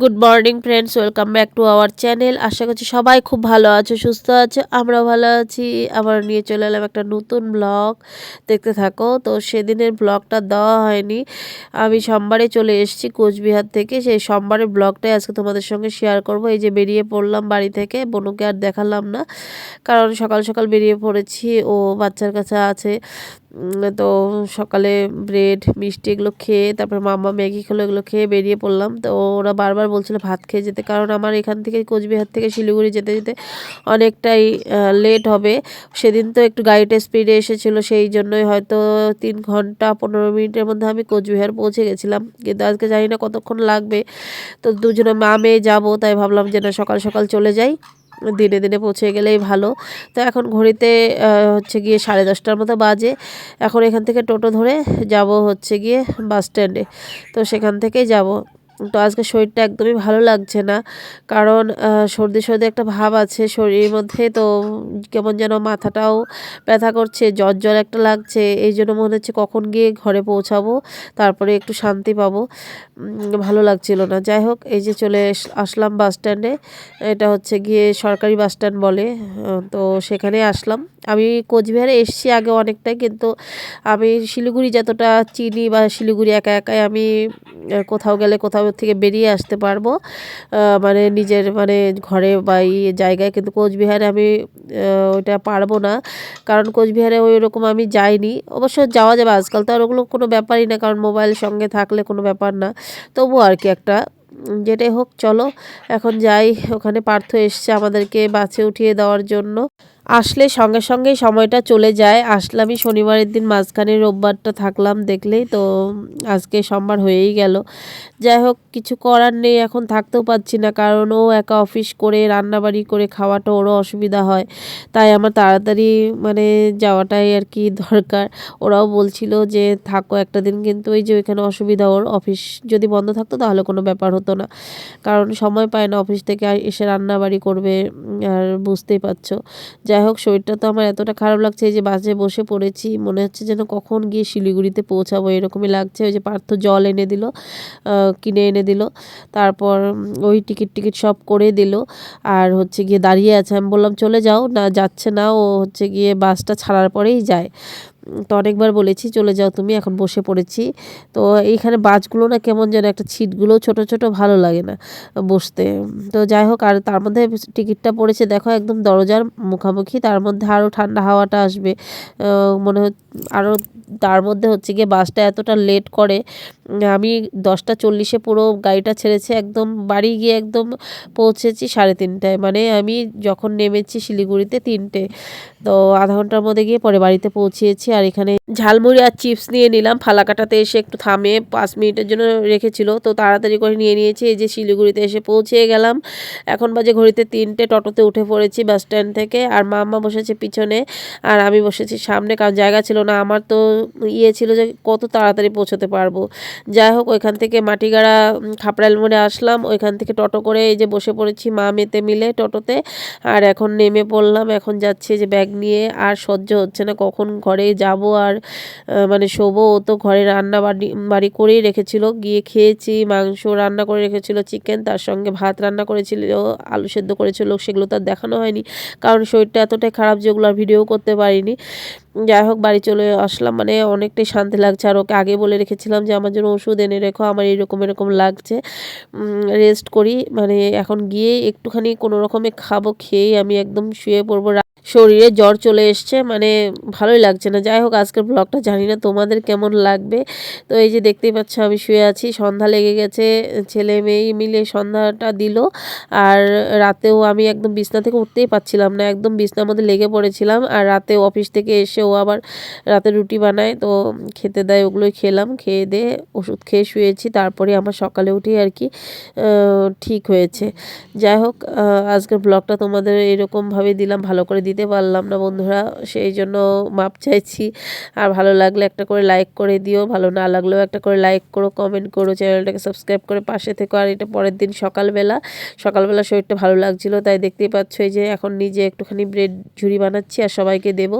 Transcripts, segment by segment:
Good morning friends welcome back to our channel আশা করছি সবাই খুব ভালো আছো, সুস্থ আছো। আমরাও ভালো আছি। আবার নিয়ে চলে এলাম একটা নতুন ব্লগ দেখতে থাকো। তো সেদিনের ব্লগটা দেওয়া হয়নি। আমি সোমবারে চলে এসেছি কোচবিহার থেকে। সেই সোমবারের ব্লগটাই আজকে তোমাদের সঙ্গে শেয়ার করব। এই যে বেরিয়ে পড়লাম বাড়ি থেকে, বনুকে আর দেখালাম না। কারণ সকাল সকাল বেরিয়ে পড়েছি। ও বাচ্চার কাছে আছে। তো সকালে ব্রেড মিষ্টি এগুলো খেয়ে, তারপর মাম্মা ম্যাগি খেলো, এগুলো খেয়ে বেরিয়ে পড়লাম। তো ওরা বারবার বলছিল ভাত খেয়ে যেতে। কারণ আমার এখান থেকে কোচবিহার থেকে শিলিগুড়ি যেতে যেতে অনেকটাই লেট হবে। সেদিন তো একটু গাড়িটা স্পিডে এসেছিল, সেই জন্যই হয়তো তিন ঘণ্টা পনেরো মিনিটের মধ্যে আমি কোচবিহার পৌঁছে গেছিলাম। কিন্তু আজকে জানি না কতক্ষণ লাগবে। তো দুজনে মা মেয়ে যাব, তাই ভাবলাম যে না, সকাল সকাল চলে যাই। দিনে দিনে পৌঁছে গেলেই ভালো। তো এখন ঘড়িতে হচ্ছে গিয়ে সাড়ে দশটার মতো বাজে। এখন এখান থেকে টোটো ধরে যাব হচ্ছে গিয়ে বাস স্ট্যান্ডে তো সেখান থেকেই যাব। তো আজকে শরীরটা একদমই ভালো লাগছে না। কারণ সর্দি সর্দি একটা ভাব আছে শরীরের মধ্যে, তো কেমন যেন মাথাটাও ব্যথা করছে, জ্বর জ্বর একটা লাগছে, এই জন্য মনে হচ্ছে কখন গিয়ে ঘরে পৌঁছাবো, তারপরে একটু শান্তি পাবো। ভালো লাগছিল না। যাই হোক, এই যে চলে আসলাম বাস স্ট্যান্ডে, এটা হচ্ছে গিয়ে সরকারি বাস স্ট্যান্ড বলে তো সেখানে আসলাম। আমি কোচবিহারে এসছি আগে অনেকটাই, কিন্তু আমি শিলিগুড়ি যতটা চিনি বা শিলিগুড়ি একা একাই আমি কোথাও গেলে কোথাও থেকে বেরিয়ে আসতে পারব। মানে নিজের মানে ঘরে বা ইয়ে জায়গায়, কিন্তু কোচবিহারে আমি ওইটা পারব না। কারণ কোচবিহারে ওই রকম আমি যাইনি। অবশ্য যাওয়া যাবে, আজকাল তো আর ওগুলো কোনো ব্যাপারই না, কারণ মোবাইল সঙ্গে থাকলে কোনো ব্যাপার না। তবু আর কি একটা যেটাই হোক, চলো। এখন যাই, ওখানে পার্থ এসছে আমাদেরকে বাসে উঠিয়ে দেওয়ার জন্য। আসলে সঙ্গে সঙ্গেই সময়টা চলে যায়। আসলামই শনিবারের দিন মাঝখানে রোববারটা থাকলাম দেখলেই তো আজকে সোমবার হয়েই গেল। যাই হোক, কিছু করার নেই, এখন থাকতেও পাচ্ছি না কারণ ও একা অফিস করে, রান্নাবাড়ি করে খাওয়াটা ওরও অসুবিধা হয়। তাই আমার তাড়াতাড়ি মানে যাওয়াটাই আর কি দরকার। ওরাও বলছিল যে, থাকো একটা দিন। কিন্তু ওই যে ওইখানে অসুবিধা ওর। অফিস যদি বন্ধ থাকতো তাহলে কোনো ব্যাপার হতো না। কারণ সময় পায় না অফিস থেকে এসে রান্নাবাড়ি করবে আর বুঝতেই পারছ। যাই হোক, শরীরটা তো আমার এতটা খারাপ লাগছে, এই যে বাসে বসে পড়েছি, মনে হচ্ছে যেন কখন গিয়ে শিলিগুড়িতে পৌঁছাবো, এরকমই লাগছে। ওই যে পার্থ জল এনে দিল কিনে এনে দিল, তারপর ওই টিকিট টিকিট সব করে দিল, আর হচ্ছে গিয়ে দাঁড়িয়ে আছে। আমি বললাম, চলে যাও, না যাচ্ছে না। ও হচ্ছে গিয়ে বাসটা ছাড়ার পরেই যায়। তো অনেকবার বলেছি, চলে যাও তুমি, এখন বসে পড়েছি। তো এইখানে বাসগুলো না কেমন যেন একটা ছিটগুলো ছোট ছোট ভালো লাগে না বসতে। তো যাই হোক, আর তার মধ্যে টিকিটটা পড়েছে, দেখো একদম দরজার মুখামুখি, তার মধ্যে আরও ঠান্ডা হাওয়াটা আসবে। মনে হচ্ছে আরও তার মধ্যে হচ্ছে গিয়ে বাসটা এতটা লেট করে আমি দশটা চল্লিশে পুরো গাড়িটা ছেড়েছে, একদম বাড়ি গিয়ে একদম পৌঁছেছি সাড়ে তিনটায়। মানে আমি যখন নেমেছি শিলিগুড়িতে তিনটে, তো আধা ঘণ্টার মধ্যে গিয়ে পরে বাড়িতে পৌঁছিয়েছি। আর এখানে ঝালমুড়ি আর চিপস নিয়ে নিলাম, ফালাকাটাতে এসে একটু থামে পাঁচ মিনিটের জন্য রেখেছিল, তো তাড়াতাড়ি করে নিয়ে নিয়েছি। এই যে শিলিগুড়িতে এসে পৌঁছে গেলাম। এখন বাজে ঘড়িতে তিনটে, টোটোতে উঠে পড়েছি বাস স্ট্যান্ড থেকে। আর মাম্মা বসেছে পিছনে, আর আমি বসেছি সামনে, কারণ জায়গা ছিল না। আমার তো ইয়ে ছিল যে কত তাড়াতাড়ি পৌঁছতে পারব। যাই হোক, ওইখান থেকে মাটিগাড়া খাপড়াল মোড়ে আসলাম। ওইখান থেকে টোটো করে এই যে বসে পড়েছি মা মেতে মিলে টোটোতে। আর এখন নেমে পড়লাম, এখন যাচ্ছে যে ব্যাগ নিয়ে। আর সহ্য হচ্ছে না, কখন ঘরে যাব আর মানে শোবো। ও তো ঘরে রান্না বাড়ি বাড়ি করেই রেখেছিল। গিয়ে খেয়েছি, মাংস রান্না করে রেখেছিল, চিকেন, তার সঙ্গে ভাত রান্না করেছিল, আলু সেদ্ধ করেছিল, সেগুলো তার দেখানো হয়নি। কারণ শরীরটা এতটাই খারাপ যেগুলো আর ভিডিও করতে পারিনি। যাই হোক, বাড়ি চলে আসলাম। মানে অনেকটাই শান্তি লাগছে। আর ওকে আগে বলে রেখেছিলাম যে, আমার জন্য ওষুধ এনে রেখো, আমার এরকম এরকম লাগছে। রেস্ট করি। মানে এখন গিয়ে একটুখানি কোনো রকমে খাব খেয়ে আমি একদম শুয়ে পড়ব। শরীরে জ্বর চলে এসছে মানে ভালোই লাগছে না। যাই হোক, আজকের ব্লগটা জানি না তোমাদের কেমন লাগবে। তো এই যে দেখতেই পাচ্ছ, আমি শুয়ে আছি, সন্ধ্যা লেগে গেছে, ছেলে মেয়ে মিলে সন্ধ্যাটা দিল। আর রাতেও আমি একদম বিছনা থেকে উঠতেই পাচ্ছিলাম না, একদম বিছনার মধ্যে লেগে পড়েছিলাম। আর রাতে অফিস থেকে এসে ও আবার রাতে রুটি বানায়, তো খেতে দেয়, ওগুলোই খেলাম, খেয়ে দিয়ে ওষুধ খেয়ে শুয়েছি। তারপরে আমার সকালে উঠে আর কি ঠিক হয়েছে। যাই হোক আজকের ব্লগটা তোমাদের এরকমভাবে দিলাম, ভালো করে দিতে পারলাম না বন্ধুরা, সেই জন্য মাপ চাইছি। আর ভালো লাগলে একটা করে লাইক করে দিও, ভালো না লাগলেও একটা করে লাইক করো কমেন্ট করো চ্যানেলটাকে সাবস্ক্রাইব করে পাশে থেকো। আর এটা পরের দিন সকালবেলা সকালবেলা শরীরটা ভালো লাগছিল, তাই দেখতেই পাচ্ছ যে এখন নিজে একটুখানি ব্রেড ঝুড়ি বানাচ্ছি আর সবাইকে দেবো।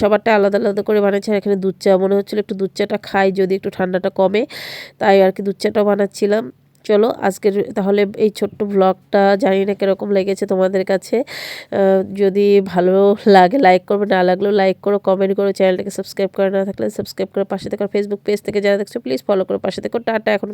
সবারটা আলাদা আলাদা করে বানাচ্ছি, আর এখানে দুধ চা, মনে হচ্ছিল একটু দুধ চাটা খাই, যদি একটু ঠান্ডাটা কমে, তাই আর কি দুধ চাটাও বানাচ্ছিলাম। চলো, আজকের তাহলে এই ছোট্ট ব্লগটা জানি না কীরকম লেগেছে তোমাদের কাছে। যদি ভালো লাগে লাইক করবে, না লাগলেও লাইক করো কমেন্ট করো চ্যানেলটাকে সাবস্ক্রাইব করে না থাকলে সাবস্ক্রাইব করে পাশে থাকার ফেসবুক পেজ থেকে যারা দেখছ প্লিজ ফলো করো, পাশে থেকে, টাটা, এখন